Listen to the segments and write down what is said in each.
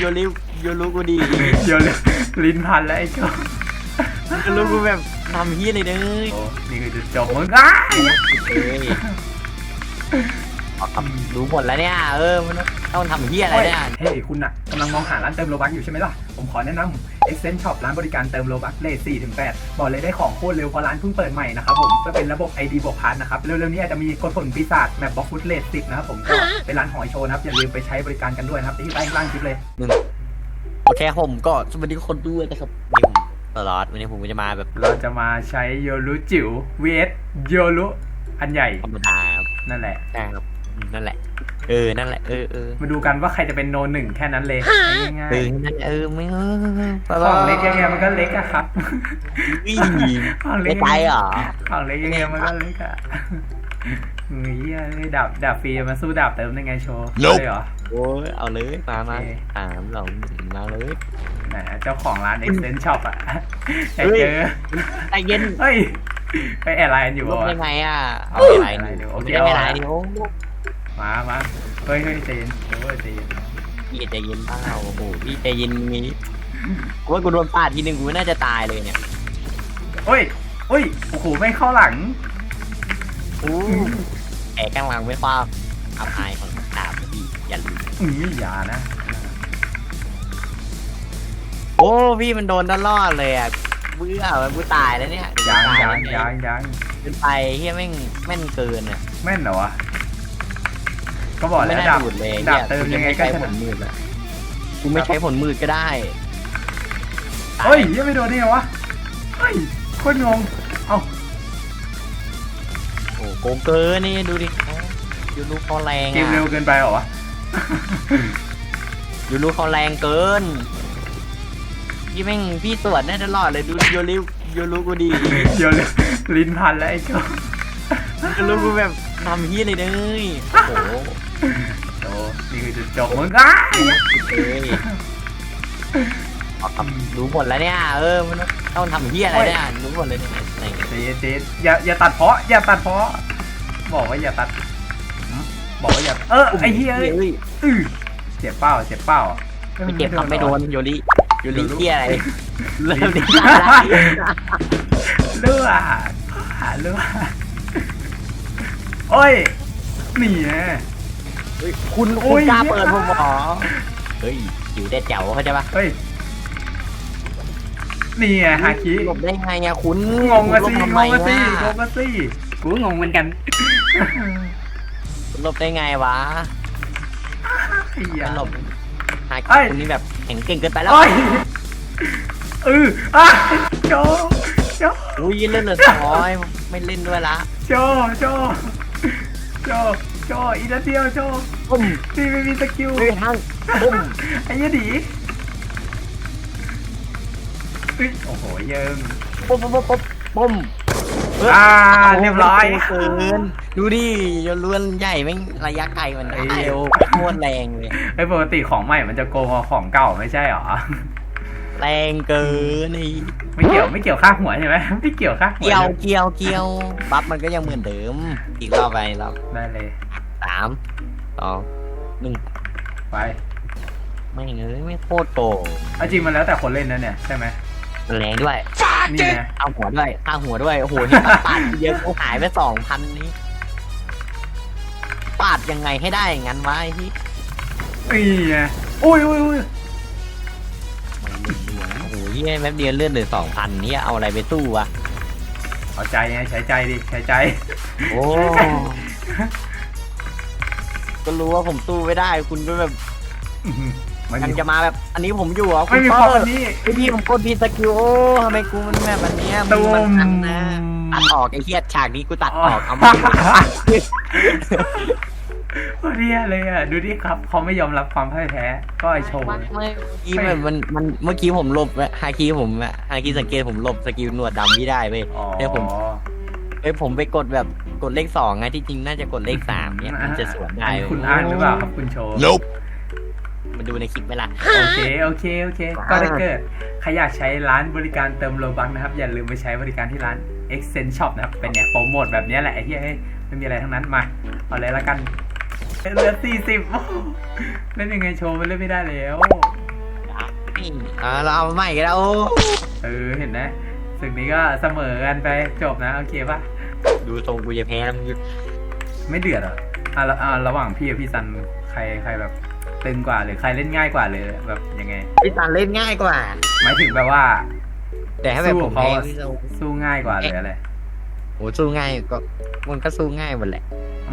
โยริโยรู้กูดีเดี๋ยวเลยลิ้นพันแล้วไอ้โจโยรู้กูแบบทำเฮียเลยเด้อโอ้นี่คือจุดจบมึงอ้ายเอ้ย เอาทำรู้หมดแล้วเนี่ย เออมันต้องทำเฮียอะไรเนี่ย เฮ้ยคุณน่ะกำลังมองหาร้านเติมโลบักอยู่ใช่ไหมล่ะ ผมขอแนะนำ Extend Shop ร้านบริการเติมโลบักเลท4ถึง8บอกเลยได้ของโคตรเร็วเพราะร้านเพิ่งเปิดใหม่นะครับผมก็เป็นระบบ ID บวกพันนะครับ เร็วๆนี้อาจจะมีกดผลปีศาจแมปบล็อกฟุตเลท10นะครับผมก็เป็นร้านหอยโชว์นะครับอย่าลืมไปใช้บริการกันด้วยนะครับที่ใต้ล่างคลิปเลย โอเคผมก็สวัสดีคนด้วยนะครับนี่ผมตลอดวันนี้ผมก็จะมาแบบเราจะมาใช้โยรุจิ๋ว vs โยรุอันใหญ่ธรรมดาครับนั่นแหละ ใช่ครับอืม นั่นแหละ เออ นั่นแหละ เออเออมาดูกันว่าใครจะเป็นโนหนึ่งแค่นั้นเลยง่ายเออนั่นแหละเออไม่เออๆของเล็กยังไงมันก็เล็กอะครับวิ่งของเล็ไม่กไปเหรอ ของเล็กยังไงมันก็เล็กอะเฮ้ยเอ้ยดาบดาบฟรีมาสู้ดาบเติมได้ไงโชว์เลยเหรอ โอ้ยเอาเลยมามาโอเคถามเรามาเลยไหนเจ้าของร้าน Extend Shop อะอยากเจอใจเย็นเฮ้ยไปแอร์ไลน์อยู่ลบวะได้ไหมอะเอาเอาอะไรอะไรดิโอโอเคเค ไม่ไรดิโอ้ มามาเฮ้ยเฮ้ยใจเย็นเฮ้ยใจเย็นพี่ใจเย็นเปล่าโอ้โหพี่ใจเย็นงี้กูว่ากูโดนปาดทีนึงกูน่าจะตายเลยเนี่ยเฮ้ยเฮ้ยโอ้โหไม่เข้าหลังอู้แอบข้างหลังไม่ฟ้าอับอายของดาบพี่อย่าลืมอืมอย่านะ โอ้พี่มันโดนตลอดเลยอะเบื่อมันกูตายแล้วเนี่ยยังตายังแล้วเนี่ยยังยังเป็นไปเฮียแม่งแม่นเกินอะแม่นเหรอวะ ก็บอกแล้วไม่ดาน่าบหลุดเลยดาบเติมยังไงก็ใช้ชผนะลมืดอะกูไม่ใช้ผลมืดก็ได้เฮ้ยยังไม่โดนได้ไงวะเฮ้ยโคตรงงเอ้าโอ้โกงเกินนี่ดูดิยูรูเขาแรงเกมอะเร็วเกินไปเหรอวะ ยูรูเขาแรงเกินพี่แม่งพี่ตรวจได้ตลอดเลยดูยูรูยูรูกูดี เดี๋ยวเลยลิ้นพันแล้วไอ้เจ้า ยูรูกูแบบ ทำเฮียเลยเด้ยโอ้โหโอ้นี่คือจุดจบมึงอ้ายเอ้ยเอาทำรู้หมดแล้วเนี่ยเออมันต้องทำเฮียอะไรเนี่ยรู้หมดเลยเนี่ยไหนเจเจอย่าอย่าตัดเพาะอย่าตัดเพาะบอกว่าอย่าตัดหืมบอกว่าอย่า เออไอ้เหี้ยเอ้ยเฮ้ยอื้อเจ็บเป้าเจ็บเป้าไม่เจ็บครับไม่โดนโยริโยริเฮียอะไรเริ่มดิเลือดหาเลือด โอ้ยนี่ไง คุณโอ้คุณย กล้าเปิดผมเหรอเฮ้ยอยู่ได้แจ๋วเข้าใจปะเฮ้ยนี่ไงฮาคิหลบได้ไงเนี่ยคุณงงอะสิหลบงทำไมงอะสิวงงอะสิกูก็งงเหมือนกันหลบได้ไงวะไอ้เหี้ย หลบหาเอ้ย คุณนี่แบบแข็งเก่งเกินไปแล้วโอ้ยเอออะโจโจ อุ้ยเล่นเหลือสองร้อยไม่เล่นด้วยละโจโจ โจโจอีกนิดเดียวโจปุ้มพี่ไม่มีสกิลเฮ้ยทั้งปุ้มไอ้เหี้ยดีเฮ้ยโอ้โหเยิงปุ้มปุ้มปุ้มปุ้มปุ้มอ่าเรียบร้อย เกินดูดิยนล้วนใหญ่แม่งระยะไกลมันไอ้เร็วโคตรแรงเลยไอ้ปกติของใหม่มันจะโกงกว่าของเก่าไม่ใช่หรอ แรงเกินนี่ ไม่เกี่ยวไม่เกี่ยวค่าหัวใช่ไหมไม่เกี่ยวค่าหัวเกี่ยวเกี่ยวเกี่ยวบัฟมันก็ยังเหมือนเดิม อีกรอบไปรอบได้เลยสามสองหนึ่งไปไม่เงยไม่โคตรโกงเอาจริงมันแล้วแต่คนเล่นนะเนี่ยใช่ไหมมันแรงด้วยนี่ไงเอาหัวด้วยข้าหัวด้วยโอ้โหนี่ปาดเยอะกูหายไปสองพันนี้ปาดยังไงให้ได้อย่างนั้นวะไอ้ที่นี่ไงอุ้ยอุ้ยอุ้ยโอ้โหเยี่ยแป๊บเดียวเลื่อนเหลือสองพันนี่เอาอะไรไปสู้วะ เอาใจไงใช้ใจดิใช้ใจ โอ้ ก็รู้ว่าผมสู้ไม่ได้ คุณก็แบบอื้อหือมันยังมีจะมาแบบ อันนี้ผมอยู่เหรอคุไม่ณมีเปคอนร์นี้ไอพี่ผมกดพีสกิลโอ้ทำไมกูมันแบบอันเนี้ยตูมันมอันนะตัดออกไอ้เหี้ยฉากนี้กูตัดออกเอาโมาค ตรเรียเลยอะ ดูดิครับ เขาไม่ยอมรับความพ่ายแพ้ ก็ไอโชว์ ไม่เมื่อกี้มันมันมันเมื่อกี้ผมหลบฮาคีผมอะฮาคีสังเกตผมหลบสกิลหนวดดำไม่ได้เว้ยอ๋อเดี๋ยวผมเอ้ยผมไปกดแบบกดเลขสองไงที่จริงน่าจะกดเลขสามเนี่ยมันจะสวนได้อันนี้คุณอ้างหรือเปล่าครับคุณโชว์ Nope. มาดูในคลิปไหมล่ะ โอเค โอเค โอเค ก็ได้เกิดใครอยากใช้ร้านบริการเติมโลบักนะครับ อย่าลืมไปใช้บริการที่ร้าน Extend Shop นะครับ เป็นเนี่ยโปรโมทแบบเนี้ยแหละไอ้เหี้ยเฮ้ยไม่มีอะไรทั้งนั้นมา เอาเลยละกัน เหลือสี่สิบเล่นยังไงโชว์มันเล่นไม่ได้แล้ว อ่าเราเอาใหม่กันแล้วโอ้เออเห็นนะศึกนี้ก็เสมอกันไปจบนะโอเคปะดูทรงกูจะแพ้แล้วมึงไม่เดือดเหรออะแล้วอะระหว่างพี่กับพี่ซันใครใครแบบตึงกว่าหรือใครเล่นง่ายกว่าเลยแบบยังไงพี่ตันเล่นง่ายกว่า หมายถึงแบบว่าแต่ถ้าแบบสู้ผมเขาแพ้อะพี่เราสู้ง่ายกว่าหรืออะไร โอ้สู้ง่ายก็มันก็สู้ง่ายหมดแหละ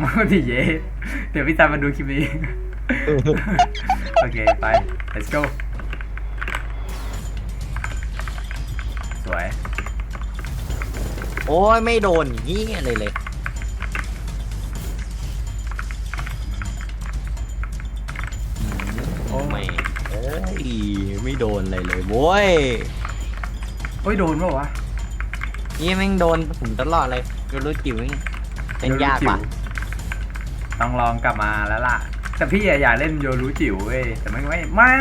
มาดิเย่เดี๋ยวพี่ซันมาดูคลิปนี้ โอเค ไป let's go สวย โอ้ยไม่โดนอย่างนี้เลยเลย โอ้ไม่ เอ้ย ไม่โดนอะไรเลยโว้ยโอ้ยโดนเปล่าวะ นี่แม่งโดนผมตลอดเลยโดนรู้จิ๋วแม่งเป็นยากกว่า ต้องลองกลับมาแล้วล่ะ แต่พี่อะอยากเล่นโยรู้จิ๋วเว้ยแต่ไม่ไม่ไม่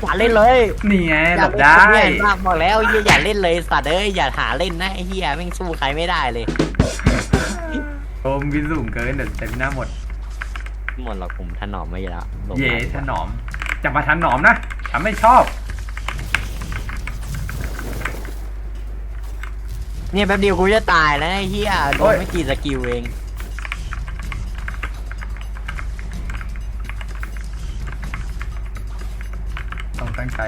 อย่าเล่นเลยนี่ไงอหลย่าบเล่นได้เนี่ยมากบอกแล้วเฮียอย่าเล่นเลยสัตว์เอ้ยอย่าหาเล่นนะไอ้เฮียแม่งสู้ใครไม่ได้เลยโอมวินสูงเกินเดี๋ยวเต็มหน้าหมดหมดหรอกผมถนอมไม่แล้วลงเย่มาถนอมจะมาทันหนอมนะฉันไม่ชอบ เนี่ยแป๊บเดียวกูจะตายแล้วไอ้เฮียโดโอ้นยไม่กี่สกิลเอง ต้องตั้งใจ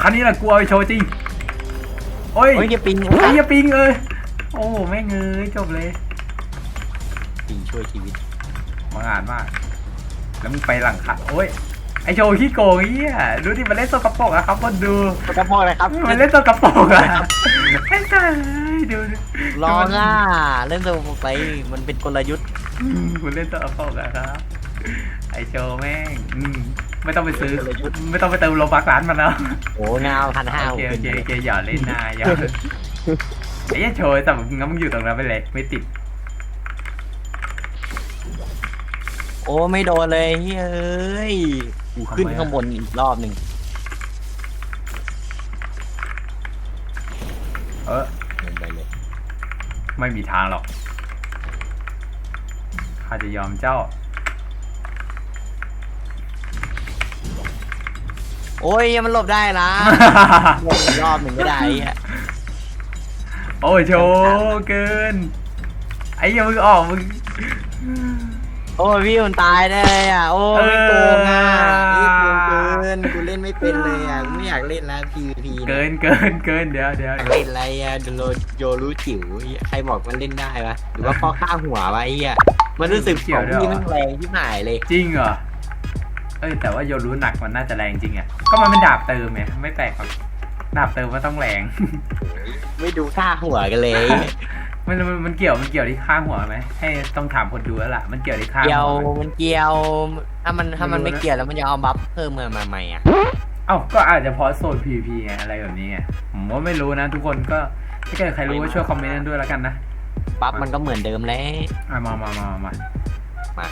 ครั้นี้แหละกูเอาไปโชว์จริงโอ้ยโอ้ยอย่าปิงไอ้ยาปิงเอ้ยโอ้แม่งเอ้ยจบเลยปิงช่วยชีวิตมังอาจมาก แล้วมึงไปหลังขัดโอ้ยไอโชว์ขี้โกงไอ้เหี้ยดูดิมันเล่นตัวกระโปรงอะครับคนดูกระพอกเลยครับมันเล่นตัวกระโปรงอะไอ้สัสดูดิลองอะเล่นตัวไปมันเป็นกลยุทธ์อืมคุณเล่นตัวกระโปรงอะครับไอโชว์แม่งอืม ไม่ต้องไปซื้อ ไม่ต้องไปเติมโลบักร้านมันแล้วโอ้งาวพันห้าโอเคโอเคโอเคอย่าเล่นหน้าอย่าไอ้เหี้ยโชว์แต่งั้นมึงอยู่ตรงนั้นไปเลย ไม่ติด โอ้ไม่โดนเลยเฮ้ยกูขึ้นข้างบนอีกรอบหนึ่งเออลงไปเลย ไม่มีทางหรอกข้าจะยอมเจ้า โอ้ยมันหลบได้ละลงอีกรอบหนึ่งไม่ได้อะโอ้ยโชว์เกิน ไอ้เหี้ยังมึงออกมึงโอ้ยพี่มันตายได้เลยอะโอ้ยไม่โกงอะเออนี่โกงเกินกูเล่นไม่เป็นเลยอะกูไม่อยากเล่นแล้ว PVP เกินเกินเกินเดี๋ยวเดี๋ยวอยากเล่นอะไรอะโดนโยรู้จิ๋วใครบอกมันเล่นได้วะหรือว่าพ่อข้าหัววะไอ้เหี้ยมันรู้สึกของพี่มันแรงที่หายเลย จริงเหรอ เอ้ยแต่ว่าโยรู้หนักมันน่าจะแรงจริงอะก็มันเป็นดาบเติมไงไม่แปลกหรอกดาบเติมมันต้องแรง ไม่ดูค่าหัวกันเลย มันมันมันเกี่ยวมันเกี่ยวที่ข้างหัวไหมให้ต้องถามคนดูแล้วล่ะ มันเกี่ยวที่ข้างเกี่ยวหัวไหมมันเกี่ยว ถ้ามันถ้ามันไม่ไม่รู้นะเกี่ยวแล้วมันจะเอาบัฟเพิ่มมามาใหม่อะเอ้าก็อาจจะเพราะโซน PVP ไงอะไรแบบนี้ไงผมว่าไม่รู้นะ ทุกคนก็ถ้าเกิดใครรู้ก็ช่วยคอมเมนต์กันด้วยแล้วกันนะบัฟมันก็เหมือนเดิมแล้วอะมามามามามา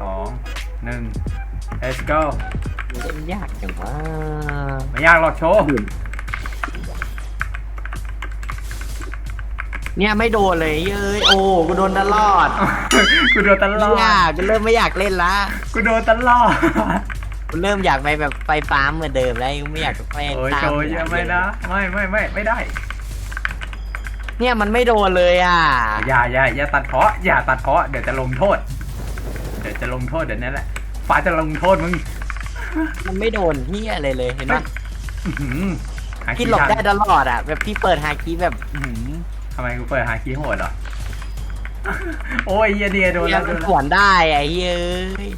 สองหนึ่ง let's go มันเล่นยากจังวะไม่ยากหรอกโชว์เนี่ยไม่โดนเลยเย้ยโอ้กูโดนตลอดกูโดนตลอดยากกูเริ่มไม่อยากเล่นละกูโดนตลอดกูเริ่มอยากไปแบบไปฟาร์มเหมือนเดิมแล้วกูไม่อยากแม่งโอ้ยตาโชว์เยอะไม่นะไม่ไม่ไม่ไม่ได้ เนี่ยมันไม่โดนเลยอะอย่าอย่าอย่าตัดเพาะอย่าตัดเพาะเดี๋ยวจะลงโทษเดี๋ ยวจะลงโทษเดี๋ยวนี้แหละฟ้าจะลงโทษมึงมันไม่โดนเฮียอะไรเลยเห็นปะอื้อหือหาพี่คีย์หลบทันได้ตลอดอะ แบบพี่เปิดฮาคีแบบอื้อหือทำไมกูเปิดหาคีย์โหดเหรอ โอ้ยเหี้ยเดียโดนเนี่แล้ยวโดมันนสแล้ววนได้ไอ้เฮ้ย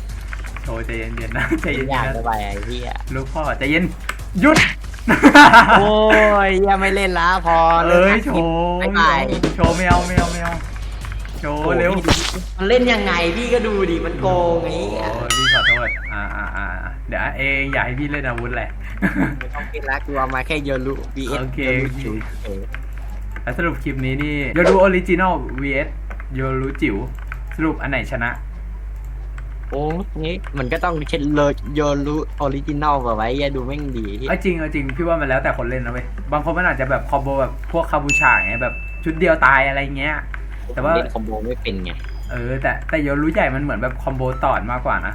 โชว์ใจเย็นๆนะใจเย็นอยากๆจะนะไปไอ้เหี้ยลูกพ่อใจเย็นหยุด โอ้ยยังไม่เล่นละพอเอ้ยลิกโชหาว์คลิปบ๊ายบายโชว์ไม่เอาไม่เอาไม่เอา โชว์โอ้ยเร็วมันเล่นยังไงพี่ก็ดูดิมันโกงไอ้เหี้ยโอ้พี่ขอโทษอ่าอ่าอ่าเดี๋ยวเองอยากให้พี่เล่นอาวุธแหละไม่ต้องกินละกูเอามาแค่โยรุ vs โอเคโยรุจิ๋วเฉยแล้วสรุปคลิปนี้นี่โยรูออริจินอล vs โยรูจิ๋วสรุปอันไหนชนะโอ้นี่มันก็ต้องเช็ดเลยโยรุออริจินอลแบบไว้อย่าดูแม่งดีเอาจริงเอาจริงพี่ว่ามันแล้วแต่คนเล่นนะเว้ยบางคนมันอาจจะแบบคอมโบแบบพวกคาบูชาไงแบบชุดเดียวตายอะไรเงี้ย แต่ว่าเล่นคอมโบไม่เป็นไง เออ แต่แต่โยรู้ใหญ่มันเหมือนแบบคอมโบตอดมากกว่านะ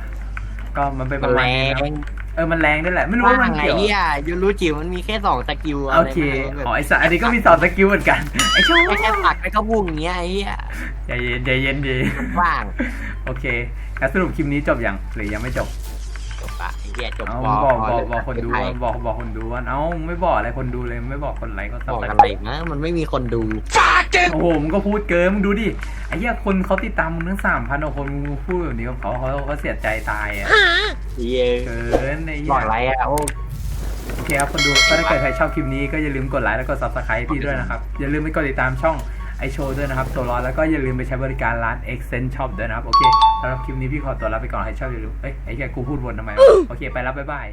ก็มันเป็นปมันระแรมาณนี้นะงเออ มันแรงด้วยแหละ ไม่รู้ว่าว่ามันไงเกี่ยวเฮียยูรู้จิ๋วมันมีแค่สองสกิลอะโอไรเคไม่รู้อ๋อไอสัตว์อันนี้ก็มีสอนสกิลเหมือนกัน ไอโชว์ไม่แค่ปักแล้วก็พุ่งอย่างเงี้ยไอ้เฮียใจเย็นใจเย็นใจเย็นว่าง โอเค แล้วสรุปคลิปนี้จบยังหรือยังไม่จบ จบปะไอ้เฮียจบเอาพอบอกพบอกเลยบอกคนดูไทยบอกบอกคนดูว่าเอ้าไม่บอกอะไรคนดูเลยไม่บอกคนไลค์ก็บซับอกสไครอะไรต์นะมันไม่มีคนดูโอ้โหมึงก็พูดเกินมึงดูดิไอ้เหี้ยคนเขาติดตามมึงทั้งสามพันกว่าคนมึงพูดแบบนี้กับเขาเขาเขาเสียใจตายอะเฮียเกินไอ้เหี้บอยกอะไรอะโอ้โอเคครับคนดูก็ถ้าเกิดใครชอบคลิปนี้ก็อย่าลืมกดไลค์แล้วก็ subscribe พี่ด้วยนะครับอย่าลืมไปกดติดตามช่อง ไอโชด้วยนะครับโซลอนแล้วก็อย่าลืมไปใช้บริการร้าน e x c e n t Shop ด้วยนะครับ โอเคสำหรับคลิปนี้พี่ขอตัวลาไปก่อนให้ชอบอย่าลืมเอ้ยไอ้แกกูพูดวนทำไมวะโอเคไปแล้วบ๊ายบาย